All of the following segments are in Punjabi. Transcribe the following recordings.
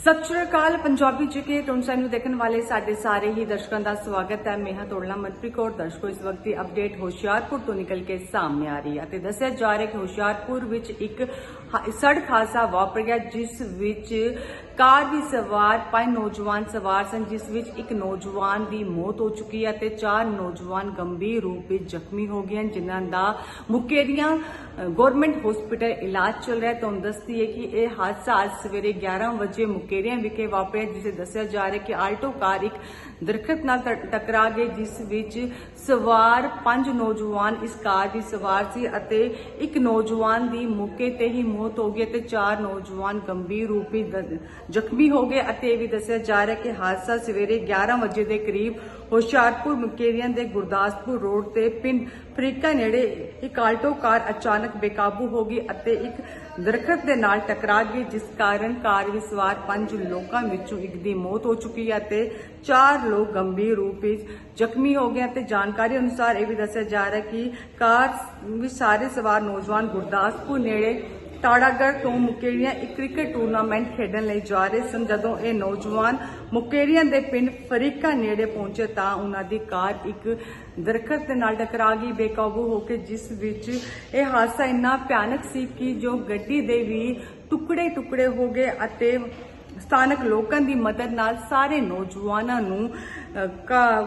ਸਤਿ ਸ਼੍ਰੀ ਅਕਾਲ, ਪੰਜਾਬੀ ਜੁਕੇ ਟੋਨਸਾਈ ਨੂੰ ਦੇਖਣ ਵਾਲੇ ਸਾਡੇ ਸਾਰੇ ਹੀ ਦਰਸ਼ਕਾਂ ਦਾ ਸਵਾਗਤ ਹੈ। ਮੇਹਾ ਤੋੜਲਾ ਮਨਪ੍ਰੀਤ ਕੌਰ। ਦਰਸ਼ਕੋ, ਇਸ ਵਕਤ ਦੀ ਅਪਡੇਟ ਹੁਸ਼ਿਆਰਪੁਰ ਤੋਂ ਨਿਕਲ ਕੇ ਸਾਹਮਣੇ ਆ ਰਹੀ ਹੈ ਅਤੇ ਦੱਸਿਆ ਜਾ ਰਿਹਾ ਕਿ ਹੁਸ਼ਿਆਰਪੁਰ ਵਿੱਚ ਇੱਕ ਸੜਕ ਹਾਦਸਾ ਵਾਪਰ ਗਿਆ, ਜਿਸ ਵਿੱਚ ਕਾਰ ਦੀ ਸਵਾਰ, ਪੰਜ ਨੌਜਵਾਨ ਸਵਾਰ ਸਨ, ਜਿਸ ਵਿੱਚ ਇੱਕ ਨੌਜਵਾਨ ਦੀ ਮੌਤ ਹੋ ਚੁੱਕੀ ਹੈ ਤੇ ਚਾਰ ਨੌਜਵਾਨ ਗੰਭੀਰ ਰੂਪ ਵਿੱਚ ਜ਼ਖਮੀ ਹੋ ਗਏ ਹਨ, ਜਿਨ੍ਹਾਂ ਦਾ ਮੁਕੇਰੀਆਂ ਗਵਰਨਮੈਂਟ ਹਸਪੀਟਲ ਇਲਾਜ ਚੱਲ ਰਿਹਾ ਹੈ। ਤੁਹਾਨੂੰ ਦੱਸਦੀ ਹੈ ਕਿ ਇਹ ਹਾਦਸਾ ਅੱਜ ਸਵੇਰੇ 11 ਵਜੇ ਮੁਕੇਰੀਆਂ ਵਿਖੇ ਵਾਪਰਿਆ ਜਿਸੇ ਦੱਸਿਆ ਜਾ ਰਿਹਾ ਕਿ ਆਲਟੋ ਕਾਰ ਇੱਕ ਦਰਖਤ ਨਾਲ ਟਕਰਾ ਗਈ, ਜਿਸ ਵਿੱਚ ਸਵਾਰ ਪੰਜ ਨੌਜਵਾਨ ਇਸ ਕਾਰ ਦੀ ਸਵਾਰ ਸੀ ਅਤੇ ਇੱਕ ਨੌਜਵਾਨ ਦੀ ਮੌਕੇ ਤੇ ਹੀ ਮੌਤ ਹੋ ਗਈ ਅਤੇ ਚਾਰ ਨੌਜਵਾਨ ਗੰਭੀਰ ਰੂਪ ਵਿੱਚ ਜ਼ਖਮੀ ਹੋ ਗਏ ਅਤੇ ਇਹ ਵੀ ਦੱਸਿਆ ਜਾ ਰਿਹਾ ਕਿ ਹਾਦਸਾ ਸਵੇਰੇ 11 ਵਜੇ ਦੇ ਕਰੀਬ ਹੁਸ਼ਿਆਰਪੁਰ ਮੁਕੇਰੀਆਂ ਦੇ ਗੁਰਦਾਸਪੁਰ ਰੋਡ ਤੇ ਪਿੰਡ ਫਰੀਕਾ ਨੇੜੇ ਇੱਕ ਆਲਟੋ ਕਾਰ ਅਚਾਨਕ ਬੇਕਾਬੂ ਹੋ ਗਈ ਅਤੇ ਇੱਕ ਦਰਖਤ ਦੇ ਨਾਲ ਟਕਰਾ ਗਈ, ਜਿਸ ਕਾਰਨ ਕਾਰ ਵਿੱਚ ਸਵਾਰ ਪੰਜ ਲੋਕਾਂ ਵਿੱਚੋਂ ਇੱਕ ਦੀ ਮੌਤ ਹੋ ਚੁੱਕੀ ਹੈ ਤੇ ਚਾਰ ਲੋਕ ਗੰਭੀਰ ਰੂਪ ਵਿੱਚ ਜ਼ਖਮੀ ਹੋ ਗਏ ਤੇ ਜਾਣਕਾਰੀ ਅਨੁਸਾਰ ਇਹ ਵੀ ਦੱਸਿਆ ਜਾ ਰਿਹਾ ਹੈ ਕਿ ਕਾਰ ਵਿੱਚ ਸਾਰੇ ਸਵਾਰ ਨੌਜਵਾਨ ਗੁਰਦਾਸਪੁਰ ਨੇੜੇ ਟਾੜਾਗੜ ਤੋਂ ਮੁਕੇਰੀਆਂ ਇੱਕ ਕ੍ਰਿਕਟ ਟੂਰਨਾਮੈਂਟ ਖੇਡਣ ਲਈ ਜਾ ਰਹੇ ਸਨ। ਜਦੋਂ ਇਹ ਨੌਜਵਾਨ ਮੁਕੇਰੀਆਂ ਦੇ ਪਿੰਡ ਫਰੀਕਾ ਨੇੜੇ ਪਹੁੰਚੇ ਤਾਂ ਉਹਨਾਂ ਦੀ ਕਾਰ ਇੱਕ ਦਰਖਤ ਦੇ ਨਾਲ ਟਕਰਾ ਗਈ, ਬੇਕਾਬੂ ਹੋ ਕੇ, ਜਿਸ ਵਿੱਚ ਇਹ ਹਾਦਸਾ ਇੰਨਾ ਭਿਆਨਕ ਸੀ ਕਿ ਜੋ ਗੱਡੀ ਦੇ ਵੀ ਟੁਕੜੇ ਟੁਕੜੇ ਹੋ ਗਏ ਅਤੇ ਸਥਾਨਕ ਲੋਕਾਂ ਦੀ ਮਦਦ ਨਾਲ ਸਾਰੇ ਨੌਜਵਾਨਾਂ ਨੂੰ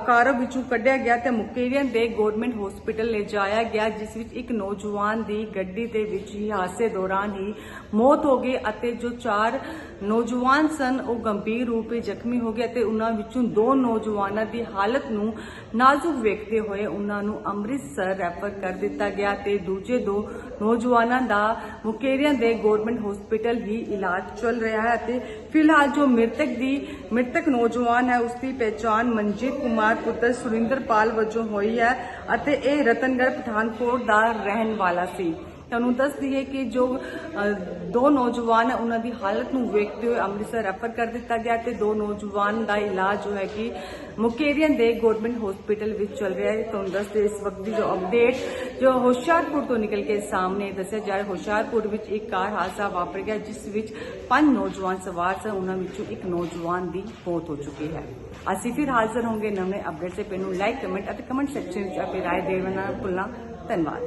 ਕਾਰ ਵਿੱਚੋਂ ਕੱਢਿਆ ਗਿਆ ਤੇ ਮੁਕੇਰੀਆਂ ਦੇ ਗਵਰਨਮੈਂਟ ਹਸਪੀਟਲ ਲੈ ਜਾਇਆ ਗਿਆ, ਜਿਸ ਵਿੱਚ ਇੱਕ ਨੌਜਵਾਨ ਦੀ ਗੱਡੀ ਦੇ ਵਿੱਚ ਹੀ ਹਾਦਸੇ ਦੌਰਾਨ ਹੀ ਮੌਤ ਹੋ ਗਈ ਅਤੇ ਜੋ ਚਾਰ ਨੌਜਵਾਨ ਸਨ, ਉਹ ਗੰਭੀਰ ਰੂਪ ਵਿੱਚ ਜ਼ਖਮੀ ਹੋ ਗਏ ਅਤੇ ਉਹਨਾਂ ਵਿੱਚੋਂ ਦੋ ਨੌਜਵਾਨਾਂ ਦੀ ਹਾਲਤ ਨੂੰ ਨਾਜ਼ੁਕ ਵੇਖਦੇ ਹੋਏ ਉਹਨਾਂ ਨੂੰ ਅੰਮ੍ਰਿਤਸਰ ਰੈਫਰ ਕਰ ਦਿੱਤਾ ਗਿਆ ਤੇ ਦੂਜੇ ਦੋ ਨੌਜਵਾਨਾਂ ਦਾ ਮੁਕੇਰੀਆਂ ਦੇ ਗਵਰਨਮੈਂਟ ਹਸਪੀਟਲ ਹੀ ਇਲਾਜ ਚੱਲ ਰਿਹਾ ਹੈ ਅਤੇ ਫਿਲਹਾਲ ਜੋ ਮ੍ਰਿਤਕ ਦੀ, ਮ੍ਰਿਤਕ ਨੌਜਵਾਨ ਹੈ ਉਸ ਦੀ ਪਹਿਚਾਣ ਮਨਜੀਤ ਕੁਮਾਰ ਪੁੱਤਰ ਸੁਰਿੰਦਰਪਾਲ ਵਜੋਂ ਹੋਈ ਹੈ ਅਤੇ ਇਹ ਰਤਨਗੜ੍ਹ ਪਠਾਨਕੋਟ ਦਾ ਰਹਿਣ ਵਾਲਾ ਸੀ। ਤੁਹਾਨੂੰ ਦੱਸ ਦਈਏ ਕਿ ਜੋ ਦੋ ਨੌਜਵਾਨ ਉਹਨਾਂ ਦੀ ਹਾਲਤ ਨੂੰ ਵੇਖਦੇ ਹੋਏ ਅੰਮ੍ਰਿਤਸਰ ਰੈਫਰ ਕਰ ਦਿੱਤਾ ਗਿਆ ਤੇ ਦੋ ਨੌਜਵਾਨ ਦਾ ਇਲਾਜ ਜੋ ਹੈ ਕਿ ਮੁਕੇਰੀਆਂ ਦੇ ਗਵਰਨਮੈਂਟ ਹਸਪੀਟਲ ਵਿੱਚ ਚੱਲ ਰਿਹਾ ਹੈ। ਤੁਹਾਨੂੰ ਦੱਸਦੇ ਇਸ ਵਕਤ ਦੀ ਜੋ ਅਪਡੇਟ ਜੋ ਹੁਸ਼ਿਆਰਪੁਰ ਤੋਂ ਨਿਕਲ ਕੇ ਸਾਹਮਣੇ ਦੱਸਿਆ ਜਾ ਰਿਹਾ ਹੁਸ਼ਿਆਰਪੁਰ ਵਿੱਚ ਇੱਕ ਕਾਰ ਹਾਦਸਾ ਵਾਪਰ ਗਿਆ, ਜਿਸ ਵਿੱਚ ਪੰਜ ਨੌਜਵਾਨ ਸਵਾਰ ਸਨ। ਉਹਨਾਂ ਵਿੱਚੋਂ ਇੱਕ ਨੌਜਵਾਨ ਦੀ ਮੌਤ ਹੋ ਚੁੱਕੀ ਹੈ। ਅਸੀਂ ਫਿਰ ਹਾਜ਼ਰ ਹੋਵਾਂਗੇ ਨਵੇਂ ਅਪਡੇਟ ਸੇ ਪੈਨੂੰ ਲਾਈਕ ਕਮੈਂਟ ਅਤੇ ਕਮੈਂਟ ਸੈਕਸ਼ਨ ਵਿੱਚ ਆਪਣੀ ਰਾਏ ਦੇਣਾ ਭੁੱਲਣਾ ਧੰਨਵਾਦ।